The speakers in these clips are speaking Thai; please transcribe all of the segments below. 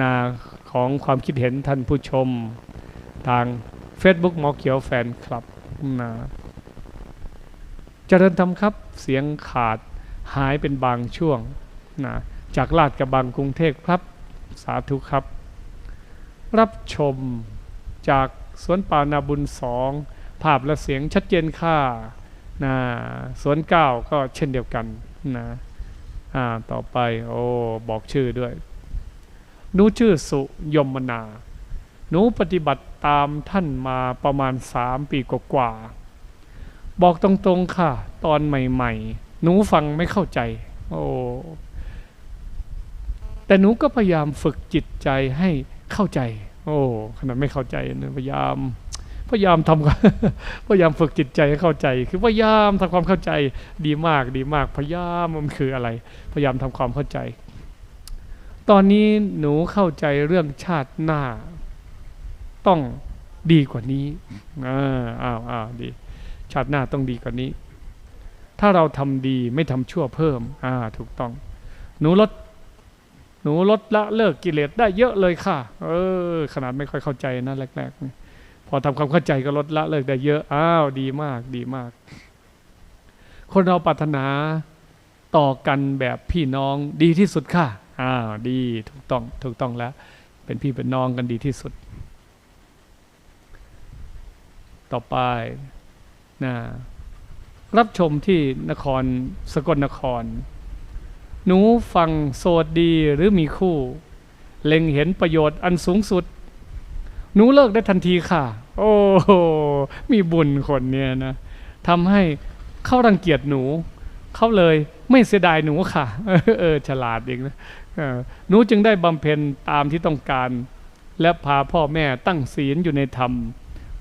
นาของความคิดเห็นท่านผู้ชม ทาง Facebook หมอเขียวแฟนคลับนะเจริญธรรมครับเสียงขาดหายเป็นบางช่วงนะจากลาดกระบังกรุงเทพครับ สาธุครับ รับชมจากสวนป่านาบุญสองภาพและเสียงชัดเจนค่านะสวนเก้าก็เช่นเดียวกันนะอ่าต่อไปโอ้บอกชื่อด้วย หนูชื่อสุยมนา หนูปฏิบัติตามท่านมาประมาณสามปีกว่าๆบอกตรงๆค่ะ ตอนใหม่ๆ หนูฟังไม่เข้าใจ โอ้ แต่หนูก็พยายามฝึกจิตใจให้เข้าใจ โอ้ขนาดไม่เข้าใจนะพยายามพยายามทำพยายามฝึกจิตใจให้เข้าใจ คือพยายามทำความเข้าใจดีมากดีมาก พยายามมันคืออะไร พยายามทำความเข้าใจ ตอนนี้หนูเข้าใจเรื่องชาติหน้า ต้องดีกว่านี้อ่าอ้าวอ้าวดี ชาติหน้าต้องดีกว่านี้ ถ้าเราทำดีไม่ทำชั่วเพิ่ม อ่า ถูกต้อง หนูลด หนูลดละเลิกกิเลสได้เยอะเลยค่ะ เออ ขนาดไม่ค่อยเข้าใจนะแรกๆ พอทำความเข้าใจก็ลดละเลิกได้เยอะ อ้าว ดีมาก ดีมาก คนเราปรารถนาต่อกันแบบพี่น้องดีที่สุดค่ะ อ้าวดีถูกต้องถูกต้องแล้ว เป็นพี่เป็นน้องกันดีที่สุด ต่อไปนะรับชมที่นครสกลนคร หนูฟังโสดดีหรือมีคู่ เล็งเห็นประโยชน์อันสูงสุด หนูเลิกได้ทันทีค่ะ โอ้โหมีบุญคนเนี่ยนะทำให้เขารังเกียจหนู เขาเลยไม่เสียดายหนูค่ะ เออเออฉลาดเองนะ หนูจึงได้บำเพ็ญตามที่ต้องการ และพาพ่อแม่ตั้งศีลอยู่ในธรรม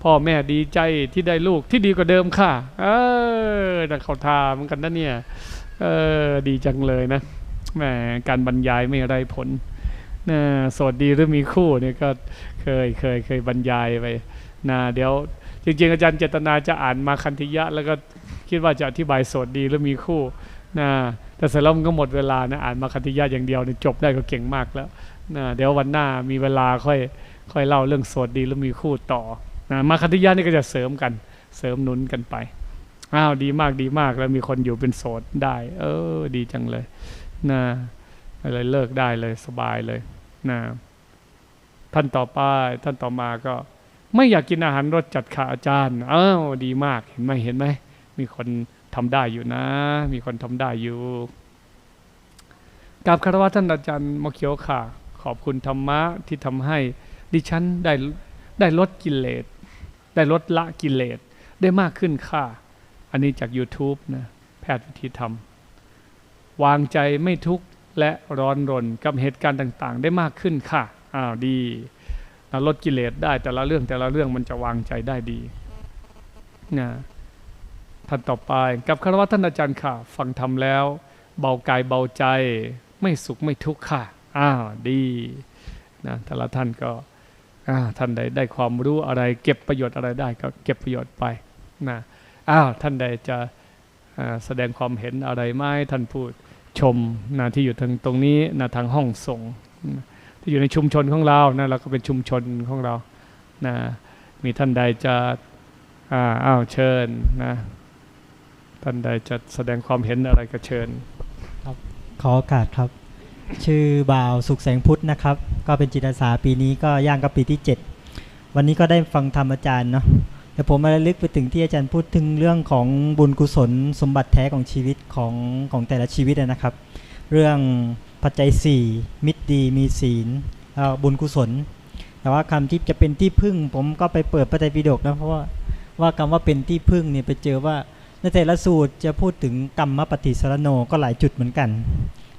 พ่อแม่ดีใจที่ได้ลูกที่ดีกว่าเดิมค่ะ เออแต่เขาทาเหมือนกันนะเนี่ย เออดีจังเลยนะแหมการบรรยายไม่ไรผลนะโสดดีหรือมีคู่เนี่ยก็เคยเคยเคยบรรยายไปนะเดี๋ยวจริงๆ อาจารย์เจตนาจะอ่านมาคันธิยะ แล้วก็คิดว่าจะอธิบายโสดดีหรือมีคู่ นะแต่เสร็จแล้วมันก็หมดเวลานะอ่านมาคันธิยะอย่างเดียวเนี่ยจบได้ก็เก่งมากแล้วนะเดี๋ยววันหน้ามีเวลาค่อยค่อยเล่าเรื่องสดดีหรือมีคู่ต่อนะมาคันธิยะนี่ก็จะเสริมกันเสริมหนุนกันไปอ้าวดีมากดีมากแล้วมีคนอยู่เป็นโสดได้ เออ ดีจังเลยนะอะไรเลิกได้เลยสบายเลยนะท่านต่อไปท่านต่อมาก็ ไม่อยากกินอาหารรสจัดค่ะอาจารย์อ้าวดีมากเห็นไหมเห็นไหมมีคน ทำได้อยู่นะ มีคนทำได้อยู่กราบคารวะท่านอาจารย์มะเขียวค่ะ ขอบคุณธรรมะที่ทำให้ ดิฉันได้ได้ลดกิเลส ได้ลดละกิเลส ได้มากขึ้นค่ะ อันนี้จาก YouTube นะแพทย์วิธีธรรม วางใจไม่ทุกข์และร้อนรนกับเหตุการณ์ต่างๆ ได้มากขึ้นค่ะอ้าวดีลดกิเลสได้แต่ละเรื่องแต่ละเรื่องมันจะวางใจได้ดีนะ ท่านต่อไปกับคารวะท่านอาจารย์ค่ะ ฟังทำแล้ว เบากายเบาใจ ไม่สุขไม่ทุกข์ค่ะ อ้าวดีนะแต่ละท่านก็อ่าท่านใดได้ความรู้อะไร เก็บประโยชน์อะไรได้ก็เก็บประโยชน์ไปนะอ้าวท่านใดจะอ่าแสดงความเห็นอะไรไหมท่านพูดชมนะที่อยู่ทางตรงนี้นะทางห้องส่งนะที่อยู่ในชุมชนของเรานะเราก็เป็นชุมชนของเรานะมีท่านใดจะอ้าวเชิญนะ ท่านใดจะแสดงความเห็นอะไรก็เชิญครับขอโอกาสครับ ชื่อบ่าวสุขแสงพุทธนะครับ ก็เป็นจิตอาสาปีนี้ก็ย่างกับปีที่ 7 วันนี้ก็ได้ฟังธรรมอาจารย์เนาะแต่ผมมาลึกไปถึงที่อาจารย์พูดถึงเรื่องของบุญกุศลสมบัติแท้ของชีวิตของของแต่ละชีวิตนะครับ เรื่องปัจจัย 4 มิตรดีมีศีลบุญกุศล แต่ว่าคำที่จะเป็นที่พึ่ง ผมก็ไปเปิดพระไตรปิฎกนะเพราะว่าว่าคำว่าเป็นที่พึ่งเนี่ยไปเจอว่า ในแต่ละสูตรจะพูดถึงกรรมปฏิสรโนก็หลายจุดเหมือนกัน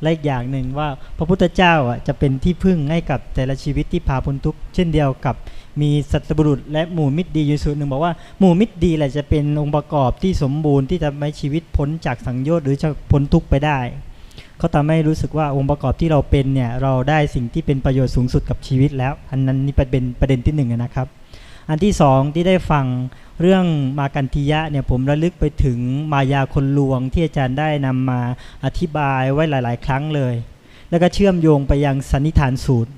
และอีกอย่างหนึ่งว่าพระพุทธเจ้าอะจะเป็นที่พึ่งให้กับแต่ละชีวิตที่พาพ้นทุกข์เช่นเดียวกับมีสัตบุรุษ และหมู่มิตรดีอยู่สูตรหนึ่งบอกว่าหมู่มิตรดีแหละจะเป็นองค์ประกอบที่สมบูรณ์ที่จะให้ชีวิตพ้นจากสังโยชน์หรือจะพ้นทุกข์ไปได้เขาทำให้รู้สึกว่าองค์ประกอบที่เราเป็นเนี่ยเราได้สิ่งที่เป็นประโยชน์สูงสุดกับชีวิตแล้ว อันนั้นนี่เป็นประเด็นที่หนึ่งนะครับ อันที่สองที่ได้ฟังเรื่องมากันทิยะเนี่ยผมระลึกไปถึงมายาคนลวงที่อาจารย์ได้นำมาอธิบายไว้หลาย ๆ ครั้งเลย แล้วก็เชื่อมโยงไปยังสันนิษฐานสูตร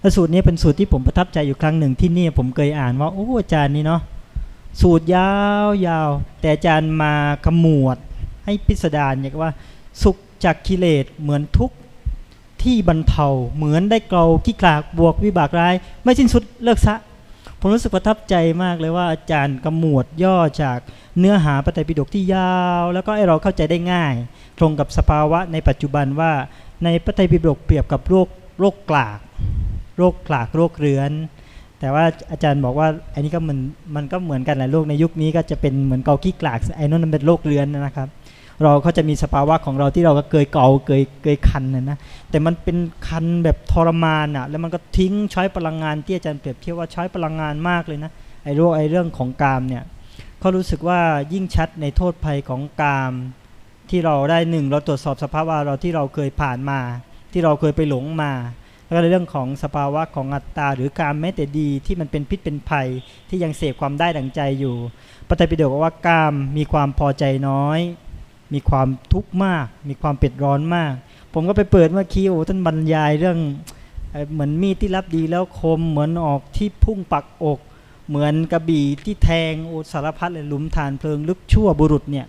และสูตรนี้เป็นสูตรที่ผมประทับใจอยู่ครั้งหนึ่งที่นี่ผมเคยอ่านว่าโอ้อาจารย์นี่เนาะสูตรยาวยาวแต่อาจารย์มาขมวด ให้พิสดารเนี่ยว่า สุขจากกิเลสเหมือนทุกข์ที่บรรเทาเหมือนได้เกลาขี้กลากบวกวิบากร้าย ไม่สิ้นสุดเลิกซะ ผมรู้สึกประทับใจมากเลยว่าอาจารย์กำมวดย่อจากเนื้อหาปฏิปิฎกที่ยาว แล้วก็ให้เราเข้าใจได้ง่าย ตรงกับสภาวะในปัจจุบันว่า ในพระไตรปิฎกเปรียบกับโรคโรคกลากโรคกลากโรคเรื้อน แต่ว่าอาจารย์บอกว่าอันนี้ก็เหมือนมันก็เหมือนกันแหละโรคในยุคนี้ก็จะเป็นเหมือนเกาขี้กลากไอ้นั่นมันเป็นโรคเรื้อนนะครับ เราก็จะมีสภาวะของเราที่เราก็เคยเกาเคยเคยคันนะนะแต่มันเป็นคันแบบทรมานอะแล้วมันก็ทิ้งใช้พลังงานที่อาจารย์เปรียบเทียบว่าใช้พลังงานมากเลยนะไอ้โรคไอ้เรื่องของกามเนี่ยเขารู้สึกว่ายิ่งชัดในโทษภัยของกามที่เราได้หนึ่งเราตรวจสอบสภาวะเราที่เราเคยผ่านมา ที่เราเคยไปหลงมาแล้วก็ในเรื่องของสภาวะของอัตตาหรือการแม้แต่ดีที่มันเป็นพิษเป็นภัยที่ยังเสพความได้ดังใจอยู่ปฏิปิฎกบอกว่ากามมีความพอใจน้อย มีความทุกข์มาก มีความเผ็ดร้อนมาก ผมก็ไปเปิดเมื่อกี้โอท่านบรรยายเรื่องเหมือนมีดที่รับดีแล้วคม เหมือนออกที่พุ่งปักอก เหมือนกระบี่ที่แทงโอสารพัดเลยหลุมฐานเพลิงลึกชั่วบุรุษเนี่ย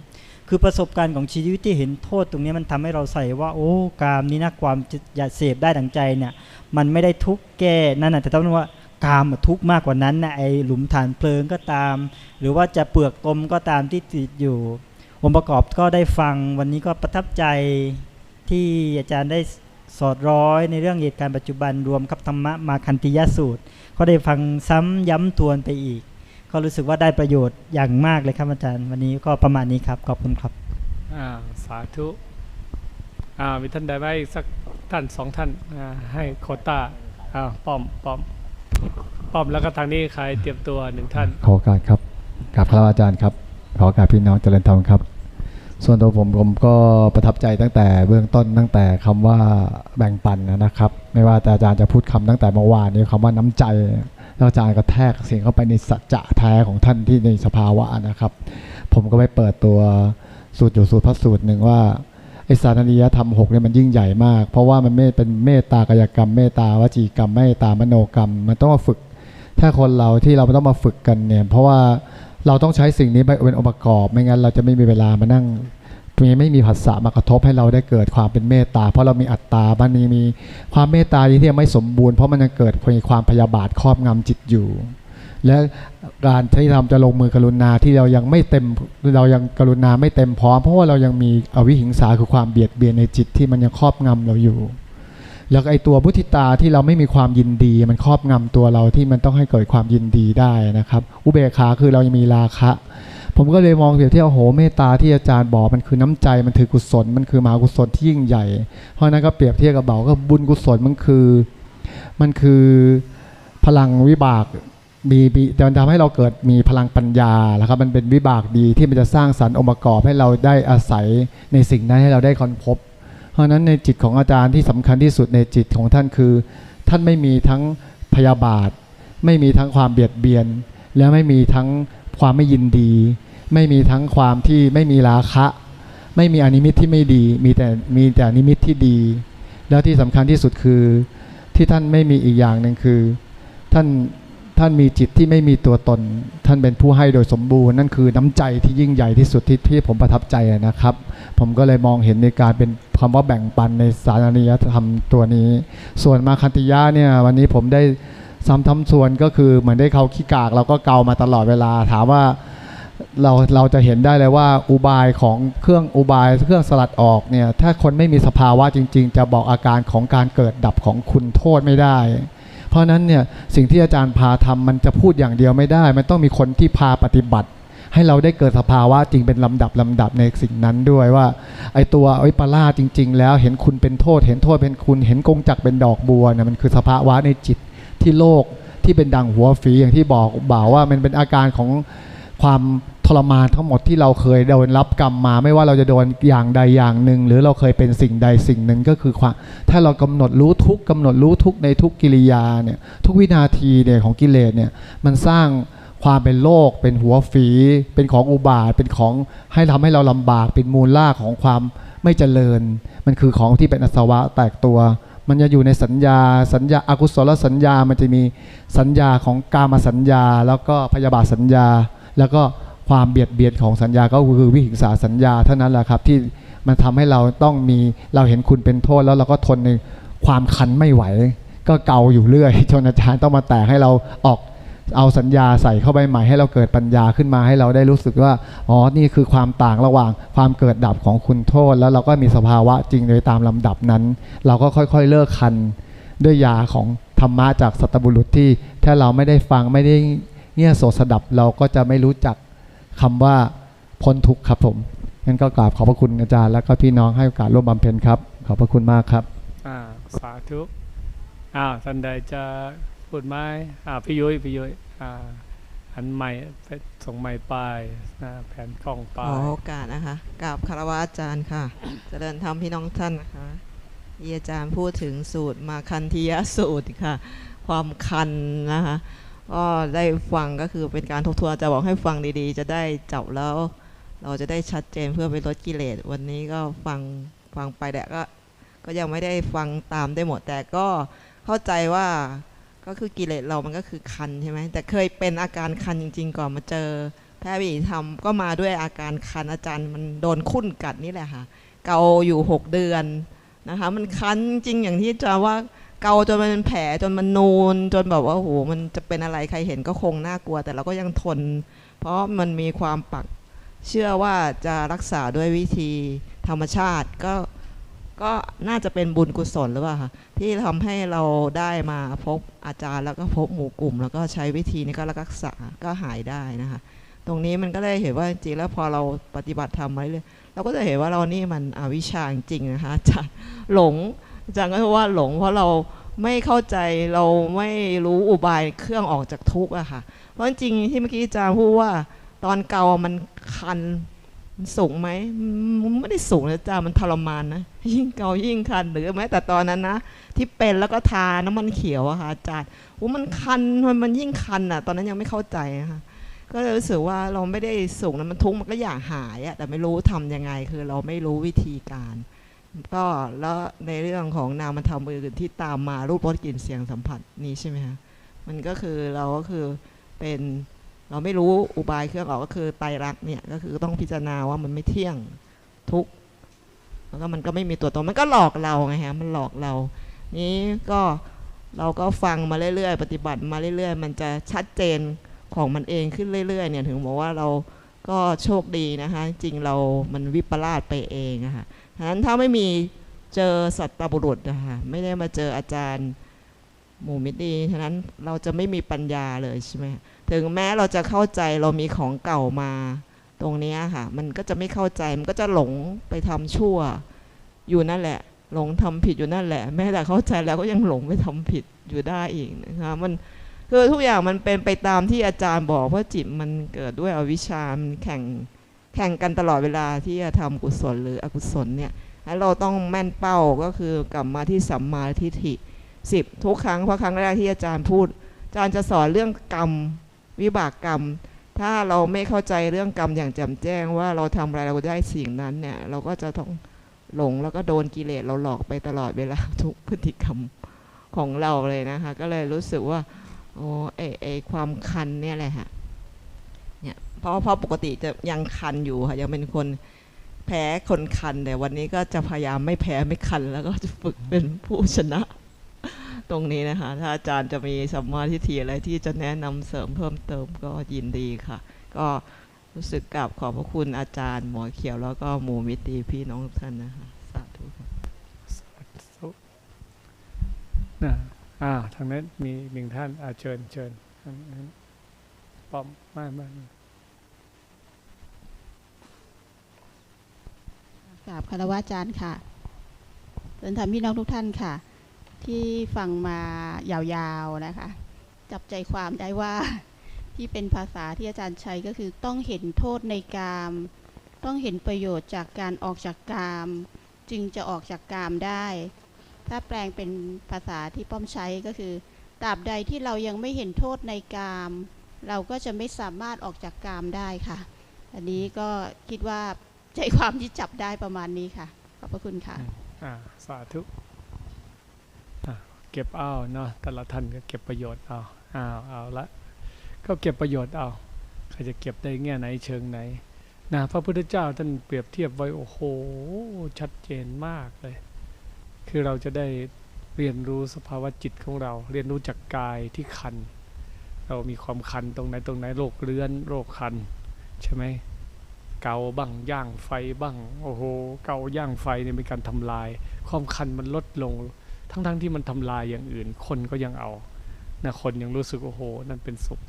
คือประสบการณ์ของชีวิตที่เห็นโทษตรงนี้มันทำให้เราใส่ว่า โอ้กามนี้นะความอยากเสพได้ดังใจเนี่ยมันไม่ได้ทุกแก้นั่นนะแต่ต้องว่ากามทุกมากกว่านั้นนะไอหลุมฐานเพลิงก็ตาม หรือว่าจะเปลือกตมก็ตามที่ติดอยู่ องค์ประกอบก็ได้ฟังวันนี้ก็ประทับใจที่อาจารย์ได้สอดร้อยในเรื่องเหตุการณ์ปัจจุบันรวมกับธรรมะมาคันติยสูตร ก็ได้ฟังซ้ำย้ำทวนไปอีก ก็รู้สึกว่าได้ประโยชน์อย่างมากเลยครับอาจารย์ วันนี้ก็ประมาณนี้ครับขอบคุณครับอ่าสาธุอ่ามีท่านใดไหมอีกสักท่านสองท่านอ่าให้โควต้าอ่าป้อมป้อมป้อมแล้วก็ทางนี้ใครเตรียมตัวหนึ่งท่านขอโอกาสครับกราบพระอาจารย์ครับขอโอกาสพี่น้องเจริญธรรมครับ ส่วนตัวผมผมก็ประทับใจตั้งแต่เบื้องต้นตั้งแต่คำว่าแบ่งปันนะครับ ไม่ว่าแต่อาจารย์จะพูดคำตั้งแต่เมื่อวานนี้คำว่าน้ำใจแล้วอาจารย์ก็แทรกเสียงเข้าไปในสัจจะแท้ของท่านที่ในสภาวะนะครับ ผมก็ไปเปิดตัวสูตรอยู่สูตรพระสูตรหนึ่งว่าไอสารนิยธรรมหกเนี่ยมันยิ่งใหญ่มาก เพราะว่ามันไม่เป็นเมตตากายกรรม เมตตาวจีกรรมเมตตามโนกรรม มันต้องมาฝึก ถ้าคนเราที่เราต้องมาฝึกกันเนี่ยเพราะว่า เราต้องใช้สิ่งนี้เป็นองค์ประกอบ ไม่งั้นเราจะไม่มีเวลามานั่งมีไม่มีผัสสะมากระทบให้เราได้เกิดความเป็นเมตตา เพราะเรามีอัตตาบ้านนี้มีความเมตตาที่ยังไม่สมบูรณ์เพราะมันยังเกิดมีความพยาบาทครอบงำจิตอยู่ และการที่เราจะลงมือกรุณาที่เรายังไม่เต็มเรายังกรุณาไม่เต็มพร้อมเพราะว่าเรายังมีอวิหิงสาคือความเบียดเบียนในจิตที่มันยังครอบงำเราอยู่ แล้วไอตัวมุทิตาที่เราไม่มีความยินดี มันครอบงำตัวเราที่มันต้องให้เกิดความยินดีได้นะครับ อุเบกขาคือเรายังมีราคะ ผมก็เลยมองเปรียบเทียบโอ้โหเมตตาที่อาจารย์บอกมันคือน้ำใจมันคือกุศล มันคือมหากุศลที่ยิ่งใหญ่ เพราะนั้นก็เปรียบเทียบกับเบาก็บุญกุศลมันคือ มันคือพลังวิบากมีมีแต่มันทำให้เราเกิดมีพลังปัญญาแล้วครับมันเป็นวิบากดีที่มันจะสร้างสรรค์องค์ประกอบให้เราได้อาศัยในสิ่งนั้นให้เราได้ค้นพบ เพราะฉะนั้นในจิตของอาจารย์ที่สำคัญที่สุดในจิตของท่านคือ ท่านไม่มีทั้งพยาบาท ไม่มีทั้งความเบียดเบียน และไม่มีทั้งความไม่ยินดี ไม่มีทั้งความที่ไม่มีราคะ ไม่มีอนิมิตที่ไม่ดี มีแต่มีแต่นิมิตที่ดี แล้วที่สำคัญที่สุดคือ ที่ท่านไม่มีอีกอย่างหนึ่งคือ ท่านท่านมีจิตที่ไม่มีตัวตน ท่านเป็นผู้ให้โดยสมบูรณ์นั่นคือน้ำใจที่ยิ่งใหญ่ที่สุดที่ที่ผมประทับใจนะครับ ผมก็เลยมองเห็นในการเป็น คำว่าแบ่งปันในสารนิยธรรมตัวนี้ ส่วนมาคันติยะเนี่ยวันนี้ผมได้ซ้ำทำส่วนก็คือเหมือนได้เขาขี้กากเราก็เกามาตลอดเวลาถามว่าเราเราจะเห็นได้เลยว่าอุบายของเครื่องอุบายเครื่องสลัดออกเนี่ยถ้าคนไม่มีสภาวะจริง ๆ จะบอกอาการของการเกิดดับของคุณโทษไม่ได้ เพราะฉะนั้นเนี่ยสิ่งที่อาจารย์พาทำมันจะพูดอย่างเดียวไม่ได้ มันต้องมีคนที่พาปฏิบัติ ให้เราได้เกิดสภาวะจริงเป็นลำดับลำดับในสิ่งนั้นด้วยว่า ไอตัวไอปลาร่าจริง ๆ แล้วเห็นคุณเป็นโทษ เห็นโทษเป็นคุณเห็นกงจักรเป็นดอกบัวเนี่ยมันคือสภาวะในจิตที่โลกที่เป็นดังหัวฝีอย่างที่บอกบ่าวว่ามันเป็นอาการของความทรมานทั้งหมดที่เราเคยโดนรับกรรมมา ไม่ว่าเราจะโดนอย่างใดอย่างหนึ่ง หรือเราเคยเป็นสิ่งใดสิ่งหนึ่งก็คือความถ้าเรากำหนดรู้ทุกกำหนดรู้ทุกในทุกกิริยาเนี่ยทุกวินาทีเนี่ยของกิเลสเนี่ยมันสร้าง ความเป็นโลก เป็นหัวฝี เป็นของอุบาทเป็นของให้ทำให้เราลำบากเป็นมูลล่ากของความไม่เจริญ มันคือของที่เป็นอสวะแตกตัว มันจะอยู่ในสัญญาสัญญาอากุศลสัญญามันจะมีสัญญาของกามสัญญา แล้วก็พยาบาทสัญญา แล้วก็ความเบียดเบียนของสัญญาก็คือวิหิงสาสัญญาเท่านั้นแหละครับที่มันทำให้เราต้องมีเราเห็นคุณเป็นโทษแล้วเราก็ทนในความคันไม่ไหว ก็เกาอยู่เรื่อยจนอาจารย์ต้องมาแตกให้เราออก เอาสัญญาใส่เข้าไปใหม่ให้เราเกิดปัญญาขึ้นมาให้เราได้รู้สึกว่าอ๋อนี่คือความต่างระหว่างความเกิดดับของคุณโทษ แล้วเราก็มีสภาวะจริงโดยตามลำดับนั้น เราก็ค่อยๆเลิกคันด้วยยาของธรรมะจากสัตบุรุษที่ถ้าเราไม่ได้ฟังไม่ได้เงี่ยโสดสดับเราก็จะไม่รู้จักคำว่าพ้นทุกข์ครับผมงั้นก็กราบขอบพระคุณอาจารย์ แล้วก็พี่น้องให้โอกาสร่วมบำเพ็ญครับ ขอบพระคุณมากครับอ่าสาธุอ้าวท่านใดจะ พูดไหมอ่าพี่ยุ้ยพี่ยุ้ยอ่าอันใหม่ส่งใหม่ไปนะแผนกล้องไปขอโอกาสนะคะกราบคารวะอาจารย์ค่ะ เจริญธรรมพี่น้องท่านนะคะอาจารย์พูดถึงสูตรมาคันธียสูตรค่ะ ความคันนะคะก็ได้ฟังก็คือเป็นการทบทวนจะบอกให้ฟังดีๆ จะได้จับแล้ว เราจะได้ชัดเจนเพื่อไปลดกิเลส วันนี้ก็ฟังฟังไปแต่ก็ ก็ยังไม่ได้ฟังตามได้หมดแต่ก็เข้าใจว่า ก็คือกิเลสเรามันก็คือคันใช่ไหมแต่เคยเป็นอาการคันจริง ๆ ก่อนมาเจอแพทย์วิถีธรรมก็มาด้วยอาการคันอาจารย์มันโดนคุ้นกัดนี่แหละค่ะ เกาอยู่ 6 เดือนนะคะมันคันจริงอย่างที่อาจารย์ว่าเกาจนมันเป็นแผลจนมันนูนจนแบบว่าโอ้โหมันจะเป็นอะไรใครเห็นก็คงน่ากลัว แต่เราก็ยังทน เพราะมันมีความปักเชื่อว่าจะรักษาด้วยวิธีธรรมชาติก็ ก็น่าจะเป็นบุญกุศลหรือเปล่าคะที่ทำให้เราได้มาพบอาจารย์แล้วก็พบหมู่กลุ่ม แล้วก็ใช้วิธีนี้ก็รักษาก็หายได้นะคะ ตรงนี้มันก็เลยเห็นว่าจริงแล้วพอเราปฏิบัติธรรมาเรื่อยเราก็จะเห็นว่าเรานี่มันอวิชชาจริงนะคะอาจารย์หลงอาจารย์ก็ว่าหลง เพราะเราไม่เข้าใจเราไม่รู้อุบายเครื่องออกจากทุกข์อะค่ะ เพราะจริงที่เมื่อกี้อาจารย์พูดว่าตอนเกามันคัน มันสูงไหมมันไม่ได้สูงนะอาจามันทรมานนะยิ่งเกายิ่งคันหรือแม้แต่ตอนนั้นนะที่เป็นแล้วก็ทาน้ำมันเขียวอะค่ะอาจารย์โอ้มันคันมันมันยิ่งคันอะตอนนั้นยังไม่เข้าใจนะคะก็เลยรู้สึกว่าเราไม่ได้สูงแล้วมันทุกข์มันก็อยากหายอะแต่ไม่รู้ทำยังไง คือเราไม่รู้วิธีการ ก็แล้วในเรื่องของนามธรรมอื่นที่ตามมารูปรสกลิ่นเสียงสัมผัสนี้ใช่ไหมฮะมันก็คือเราก็คือเป็น เราไม่รู้อุบายเครื่องออกก็คือไตรักเนี่ยก็คือต้องพิจารณาว่ามันไม่เที่ยงทุกแล้วก็มันก็ไม่มีตัวตนมันก็หลอกเราไงฮะมันหลอกเรา นี้ก็เราก็ฟังมาเรื่อยๆ ปฏิบัติมาเรื่อยๆ มันจะชัดเจนของมันเองขึ้นเรื่อยๆเนี่ยถึงบอกว่าเราก็โชคดีนะคะ จริงเรามันวิปลาสไปเองนะคะฉะนั้นถ้าไม่มีเจอสัตตบุรุษนะคะไม่ได้มาเจออาจารย์หมู่มิตรดีฉะนั้นเราจะไม่มีปัญญาเลยใช่ไหม ถึงแม้เราจะเข้าใจเรามีของเก่ามา ตรงนี้ค่ะ มันก็จะไม่เข้าใจมันก็จะหลงไปทำชั่ว อยู่นั่นแหละ หลงทำผิดอยู่นั่นแหละ แม้แต่เข้าใจแล้วก็ยังหลงไปทำผิดอยู่ได้อีกนะคะมันคือทุกอย่างมันเป็นไปตามที่อาจารย์บอกเพราะจิตมันเกิดด้วยอวิชชามันแข่งแข่งกันตลอดเวลาที่จะทำกุศลหรืออกุศลเนี่ยแล้วเราต้องแม่นเป้าก็คือกลับมาที่สัมมาทิฏฐิสิบทุกครั้งเพราะครั้งแรกที่อาจารย์พูดอาจารย์จะสอนเรื่องกรรม วิบากกรรม ถ้าเราไม่เข้าใจเรื่องกรรมอย่างแจ่มแจ้งว่าเราทำอะไรเราได้สิ่งนั้นเนี่ย เราก็จะต้องหลงแล้วก็โดนกิเลสเราหลอกไปตลอดเวลาทุกพฤติกรรมของเราเลยนะคะ ก็เลยรู้สึกว่าโอ้ไอไอความคันเนี่ยแหละฮะเนี่ยเพราะเพราะปกติจะยังคันอยู่ค่ะยังเป็นคนแพ้คนคันแต่วันนี้ก็จะพยายามไม่แพ้ไม่คันแล้วก็จะฝึกเป็นผู้ชนะ ตรงนี้นะคะ ถ้าอาจารย์จะมีสัมมาทิฏฐิอะไรที่จะแนะนำเสริมเพิ่มเติมก็ยินดีค่ะ ก็รู้สึกกราบขอบพระคุณอาจารย์หมอเขียวแล้วก็หมู่มิตรีพี่น้องทุกท่านนะคะ สาธุค่ะนะอ่าทางนั้นมีหนึ่งท่านอาเชิญเชิญทางนั้นป้อมมามากราบคารวะอาจารย์ค่ะเรียนถามพี่น้องทุกท่านค่ะ ที่ฟังมายาวๆนะคะ จับใจความได้ว่าที่เป็นภาษาที่อาจารย์ใช้ก็คือต้องเห็นโทษในกาม ต้องเห็นประโยชน์จากการออกจากกาม จึงจะออกจากกามได้ ถ้าแปลงเป็นภาษาที่ป้อมใช้ก็คือตราบใดที่เรายังไม่เห็นโทษในกาม เราก็จะไม่สามารถออกจากกามได้ค่ะ อันนี้ก็คิดว่าใจความที่จับได้ประมาณนี้ค่ะ ขอบพระคุณค่ะ อ่า สาธุ เก็บเอาเนาะแต่ละท่านก็เก็บประโยชน์เอาเอาเอาละก็เก็บประโยชน์เอาใครจะเก็บได้แง่ไหนเชิงไหนนะพระพุทธเจ้าท่านเปรียบเทียบไว้โอ้โหชัดเจนมากเลย คือเราจะได้เรียนรู้สภาวะจิตของเรา เรียนรู้จากกายที่คัน เรามีความคันตรงไหนตรงไหนโรคเรื้อนโรคคันใช่ไหมเกาบ้างย่างไฟบ้างโอ้โหเกาย่างไฟเนี่ยเป็นการทำลาย ความคันมันลดลง ทั้งๆทที่มันทำลายอย่างอื่น คนก็ยังเอานะคนยังรู้สึกโอ้โห นั่นเป็นสุข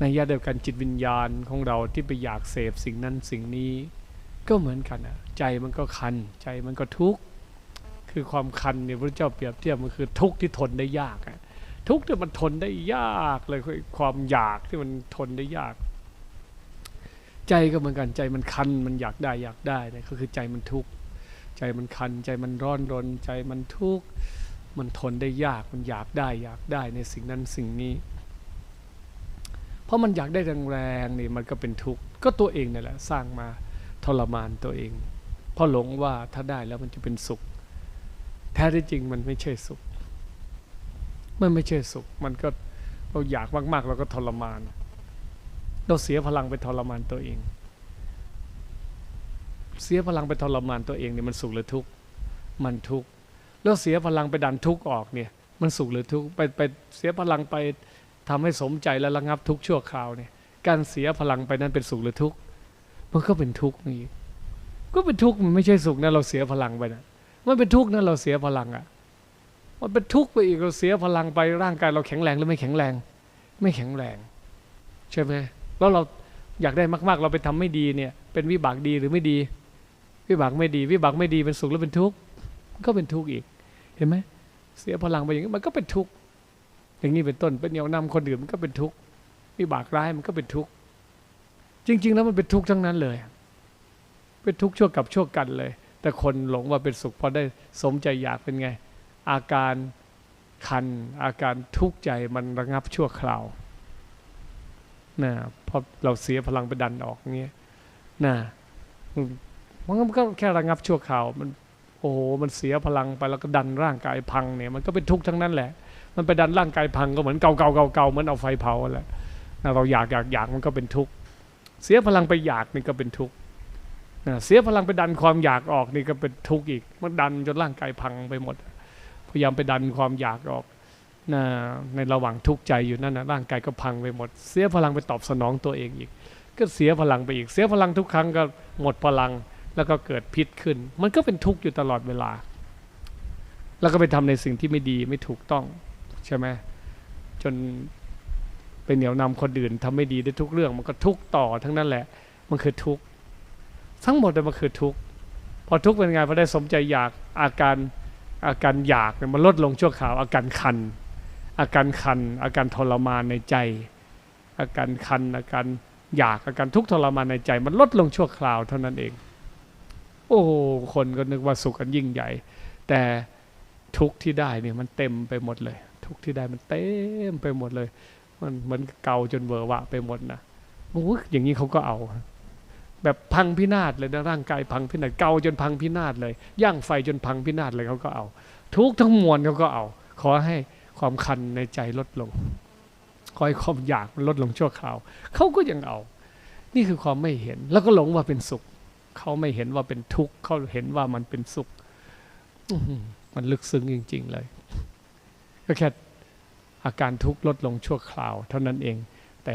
ในยะเดียวกันจิตวิญญาณของเราที่ไปอยากเสพสิ่งนั้นสิ่งนี้ ก็เหมือนกันอะใจมันก็คัน ใจมันก็ทุกข์คือความคันเนี่ยพระเจ้าเปรียบเทียบมันคือทุกข์ที่ทนได้ยากอะทุกข์ที่มันทนได้ยากเลยคือความอยากที่มันทนได้ยาก ใจก็เหมือนกันใจมันคันมันอยากได้อยากได้เนี่ยก็คือใจมันทุกข์ ใจมันคัน ใจมันร้อนรน ใจมันทุกข์มันทนได้ยากมันอยากได้อยากได้ในสิ่งนั้นสิ่งนี้ เพราะมันอยากได้แรงๆนี่มันก็เป็นทุกข์ก็ตัวเองนี่แหละสร้างมาทรมานตัวเองเพราะหลงว่าถ้าได้แล้วมันจะเป็นสุข แท้ที่จริงมันไม่ใช่สุข มันไม่ใช่สุข มันก็เราอยากมากๆเราก็ทรมาน เราเสียพลังไปทรมานตัวเอง เสียพลังไปทรมานตัวเองเนี่ยมันสุขหรือทุกข์มันทุกข์แล้วเสียพลังไปดันทุกข์ออกเนี่ย มันสุขหรือทุกข์ไปไปเสียพลังไปทำให้สมใจและระงับทุกข์ชั่วคราวเนี่ยการเสียพลังไปนั้นเป็นสุขหรือทุกข์มันก็เป็นทุกข์นี่ก็เป็นทุกข์มันไม่ใช่สุขนะเราเสียพลังไปนะมันเป็นทุกข์นะเราเสียพลังอะ่ะมันเป็นทุกข์ไปอีกเราเสียพลังไปร่างกายเราแข็งแรงหรือไม่แข็งแรง ไม่แข็งแรง ใช่ไหมแล้วเราอยากได้มาก ๆ เราไปทำไม่ดีเนี่ย เป็นวิบากดีหรือไม่ดี วิบากไม่ดี วิบากไม่ดีเป็นสุขหรือเป็นทุกข์มันก็เป็นทุกข์อีก เห็นไหมเสียพลังไปอย่างนี้มันก็เป็นทุกข์อย่างนี้เป็นต้นเป็นเหนียวนำคนอื่นมันก็เป็นทุกข์วิบากร้ายมันก็เป็นทุกข์จริง ๆ แล้วมันเป็นทุกข์ทั้งนั้นเลย เป็นทุกข์ชั่วกับชั่วกันเลย แต่คนหลงว่าเป็นสุขพอได้สมใจอยากเป็นไง อาการคันอาการทุกข์ใจมันระงับชั่วคราวนะพอเราเสียพลังไปดันออกเงี้ยนะ มันก็แค่ระงับชั่วคราวมันโอ้โหมันเสียพลังไปแล้วก็ดันร่างกายพังเนี่ยมันก็เป็นทุกข์ทั้งนั้นแหละ มันไปดันร่างกายพังก็เหมือนเก่าเก่าเก่าเก่าเหมือนเอาไฟเผาแหละเราอยากอยากอยากมันก็เป็นทุกข์เสียพลังไปอยากนี่ก็เป็นทุกข์เสียพลังไปดันความอยากออกนี่ก็เป็นทุกข์อีก มันดันจนร่างกายพังไปหมด พยายามไปดันความอยากออกนะในระหว่างทุกข์ใจอยู่นั่นนะร่างกายก็พังไปหมด เสียพลังไปตอบสนองตัวเองอีก ก็เสียพลังไปอีก เสียพลังทุกครั้งก็หมดพลัง แล้วก็เกิดพิษขึ้น มันก็เป็นทุกข์อยู่ตลอดเวลา แล้วก็ไปทำในสิ่งที่ไม่ดีไม่ถูกต้องใช่ไหมจนไปเหนี่ยวนำคนอื่นทำไม่ดีได้ทุกเรื่อง มันก็ทุกข์ต่อทั้งนั้นแหละ มันคือทุกข์ทั้งหมดเลยมันคือทุกข์พอทุกข์เป็นไงพอได้สมใจอยากอาการอาการอยากเนี่ยมันลดลงชั่วคราวอาการคัน อาการคัน อาการทรมานในใจ อาการคัน อาการอยากอาการทุกข์ทรมานในใจ มันลดลงชั่วคราวเท่านั้นเอง โอ้คนก็นึกว่าสุขกันยิ่งใหญ่ แต่ทุกที่ได้เนี่ยมันเต็มไปหมดเลย ทุกที่ได้มันเต็มไปหมดเลย มันเหมือนเกาจนเวอร์วะไปหมดนะโอ้ยอย่างนี้เขาก็เอา แบบพังพินาศเลยนะร่างกายพังพินาศเกาจนพังพินาศเลยย่างไฟจนพังพินาศเลยเขาก็เอา ทุกทั้งมวลเขาก็เอา ขอให้ความคันในใจลดลงขอให้ความอยากมันลดลงชั่วคราวเขาก็ยังเอา นี่คือความไม่เห็นแล้วก็หลงว่าเป็นสุข เขาไม่เห็นว่าเป็นทุกข์เขาเห็นว่ามันเป็นสุขอื้อหือมันลึกซึ้งจริง ๆ เลย ก็แค่อาการทุกข์ลดลงชั่วคราว เท่านั้นเอง แต่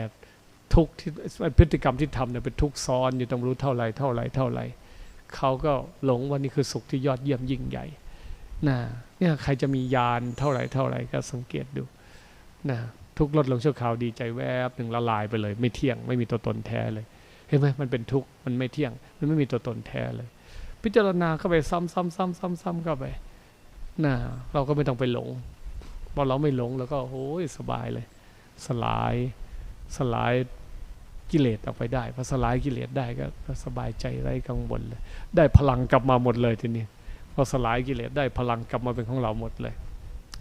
ทุกข์ที่พฤติกรรมที่ทำเนี่ยเป็นทุกข์ซ้อนอยู่ต้องรู้เท่าไรเท่าไรเท่าไรเขาก็หลงว่านี่คือสุขที่ยอดเยี่ยมยิ่งใหญ่นะเนี่ยใครจะมียานเท่าไรเท่าไรก็สังเกตดูนะทุกข์ลดลงชั่วคราวดีใจแวบหนึ่งละลายไปเลย ไม่เที่ยงไม่มีตัวตนแท้เลยเห็นไหมมันเป็นทุกข์มันไม่เที่ยง มันไม่มีตัวตนแท้เลย พิจารณาเข้าไปซ้ำซ้ำซ้ำซ้ำซ้ำเข้าไปน่ะเราก็ไม่ต้องไปหลงพอเราไม่หลงแล้วก็โอ้ยสบายเลย สลายสลายกิเลสออกไปได้พอสลายกิเลสได้ก็ก็สบายใจไร้กังวลเลย ได้พลังกลับมาหมดเลยทีนี้พอสลายกิเลสได้พลังกลับมาเป็นของเราหมดเลย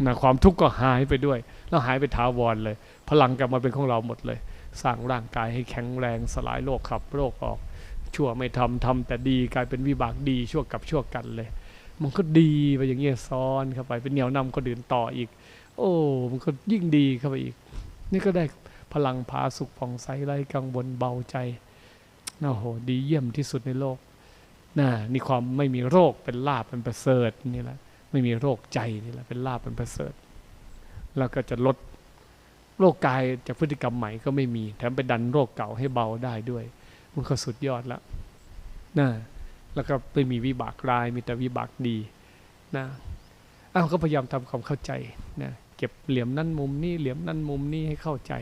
นะความทุกข์ก็หายไปด้วย แล้วหายไปถาวรเลย พลังกลับมาเป็นของเราหมดเลย สร้างร่างกายให้แข็งแรงสลายโรคขับโรคออก ชั่วไม่ทำทำแต่ดีกลายเป็นวิบากดีชั่วกับชั่วกันเลย มันก็ดีไปอย่างเงี้ยซ้อนเข้าไปเป็นเหนียวนำคนอื่นต่ออีก โอ้มันก็ยิ่งดีเข้าไปอีก นี่ก็ได้พลังพาสุขผ่องใสไร้กังวลเบาใจน่าโหดีเยี่ยมที่สุดในโลกน่ะนี่ความไม่มีโรคเป็นลาบเป็นประเสริฐนี่แหละไม่มีโรคใจนี่แหละเป็นลาบเป็นประเสริฐ แล้วก็จะลด โรคกายจากพฤติกรรมใหม่ก็ไม่มี แถมไปดันโรคเก่าให้เบาได้ด้วย มันก็สุดยอดล้วนะแล้วก็ไม่มีวิบากร้ายมีแต่วิบากดีนะอ้าวก็พยายามทำความเข้าใจนะเก็บเหลี่ยมนั่นมุมนี้เหลี่ยมนั่นมุมนี้ให้เข้าใจ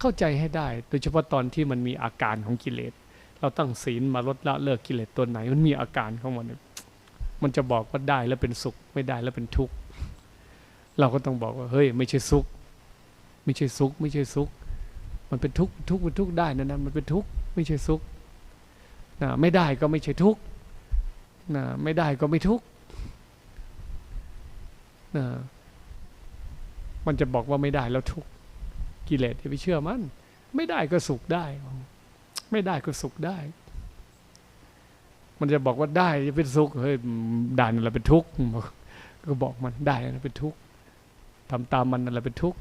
เข้าใจให้ได้ โดยเฉพาะตอนที่มันมีอาการของกิเลส เราตั้งศีลมาลดละเลิกกิเลสตัวไหน มันมีอาการของมันมันจะบอกว่าได้แล้วเป็นสุขไม่ได้แล้วเป็นทุกข์เราก็ต้องบอกว่าเฮ้ยไม่ใช่สุข ไม่ใช่สุข ไม่ใช่สุข มันเป็นทุกข์ทุกข์เป็นทุกข์ได้นะนนะมันเป็นทุกข์ไม่ใช่สุขนะไม่ได้ก็ไม่ใช่ทุกข์นะไม่ได้ก็ไม่ทุกข์นะมันจะบอกว่าไม่ได้แล้วทุกข์กิเลสอย่าไปเชื่อมัน ไม่ได้ก็สุขได้ ไม่ได้ก็สุขได้ มันจะบอกว่าได้จะเป็นสุขเฮ้ยได้นั่นแหละเป็นทุกข์ก็บอกมันได้นั่นแหละเป็นทุกข์ทำตามมันนั่นแหละเป็นทุกข์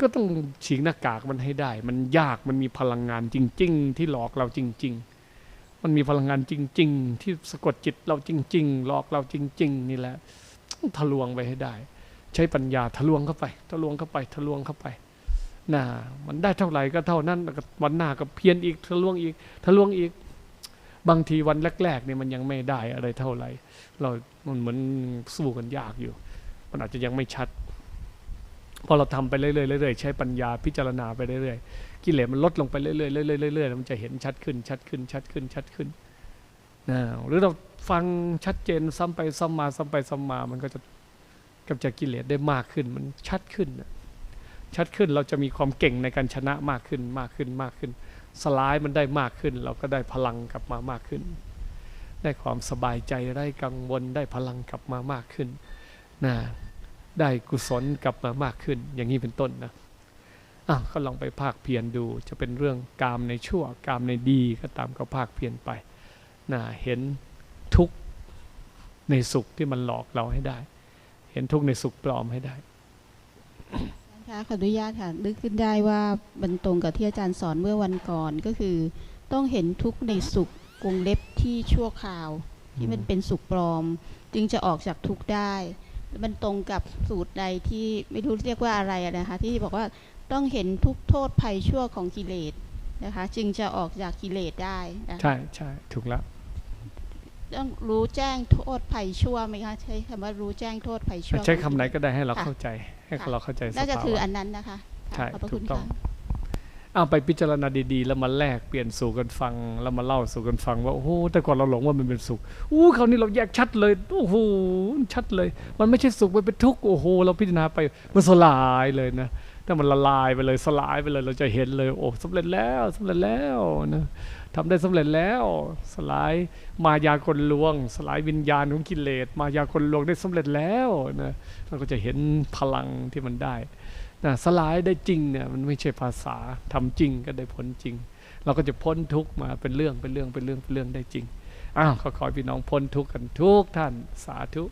ก็ต้องฉีกหน้ากากมันให้ได้ มันยากมันมีพลังงานจริง ๆ ที่หลอกเราจริง ๆ มันมีพลังงานจริง ๆ ที่สะกดจิตเราจริง ๆ หลอกเราจริง ๆ นี่แหละทะลวงไปให้ได้ ใช้ปัญญาทะลวงเข้าไป ทะลวงเข้าไป ทะลวงเข้าไปน่ะมันได้เท่าไหร่ก็เท่านั้นวันหน้าก็เพียนอีกทะลวงอีก ทะลวงอีก บางทีวันแรกๆเนี่ยมันยังไม่ได้อะไรเท่าไหร่ เรามันเหมือนสู้กันยากอยู่ มันอาจจะยังไม่ชัด พอเราทำไปเรื่อยๆเรื่อยๆใช้ปัญญาพิจารณาไปเรื่อยๆกิเลสมันลดลงไปเรื่อยๆเรื่อยๆเรื่อยๆมันจะเห็นชัดขึ้นชัดขึ้นชัดขึ้นชัดขึ้นนะหรือเราฟังชัดเจนซ้ำไปซ้ำมาซ้ำไปซ้ำมามันก็จะกำจัดกิเลสได้มากขึ้นมันชัดขึ้นชัดขึ้นเราจะมีความเก่งในการชนะมากขึ้นมากขึ้นมากขึ้น สลายมันได้มากขึ้น เราก็ได้พลังกลับมามากขึ้น ได้ความสบายใจได้กังวลได้พลังกลับมามากขึ้นนะ ได้กุศลกลับมามากขึ้น อย่างนี้เป็นต้นนะอะก็ลองไปภาคเพียรดู จะเป็นเรื่องกามในชั่วกามในดีก็ตามก็ภาคเพียรไปนะเห็นทุกข์ในสุขที่มันหลอกเราให้ได้ เห็นทุกข์ในสุขปลอมให้ได้ค่ะขออนุญาตค่ะนึกขึ้นได้ว่ามันตรงกับที่อาจารย์สอนเมื่อวันก่อนก็คือ ต้องเห็นทุกข์ในสุขวงเล็บที่ชั่วคราว ที่มันเป็นสุขปลอม จึงจะออกจากทุกข์ได้ มันตรงกับสูตรใดที่ไม่รู้เรียกว่าอะไรอะนะคะ ที่บอกว่าต้องเห็นทุกข์โทษภัยชั่วของกิเลสนะคะ จึงจะออกจากกิเลสได้นะคะใช่ใช่ถูกแล้วต้องรู้แจ้งโทษภัยชั่วไหมคะใช้คำว่ารู้แจ้งโทษภัยชั่ว ใช้คำไหนก็ได้ให้เราค่ะเข้าใจ ให้ค่ะเราเข้าใจสน่าจะภาคือวะอันนั้นนะคะค่ะใช่ขอบพระถูคุณกต้องค่ะ เอาไปพิจารณาดีๆ แล้วมาแลกเปลี่ยนสู่กันฟัง แล้วมาเล่าสู่กันฟังว่าโอ้โหแต่ก่อนเราหลงว่ามันเป็นสุขอู้คราวนี้เราแยกชัดเลยโอ้โหชัดเลย มันไม่ใช่สุขมันเป็นทุกข์โอ้โหเราพิจารณาไปมันสลายเลยนะแต่มันละลายไปเลยสลายไปเลยเราจะเห็นเลย โอ้สำเร็จแล้วสำเร็จแล้วนะทำได้สำเร็จแล้ว สลายมายากลลวง สลายวิญญาณของกิเลสมายากลลวงได้สำเร็จแล้วนะเราก็จะเห็นพลังที่มันได้ นะสลายได้จริงเนี่ยมันไม่ใช่ภาษาทำจริงก็ได้ผลจริง เราก็จะพ้นทุกมาเป็นเรื่องเป็นเรื่องเป็นเรื่องเป็นเรื่องได้จริงอ้าวขอขอพี่น้องพ้นทุกกันทุกท่านสาธุ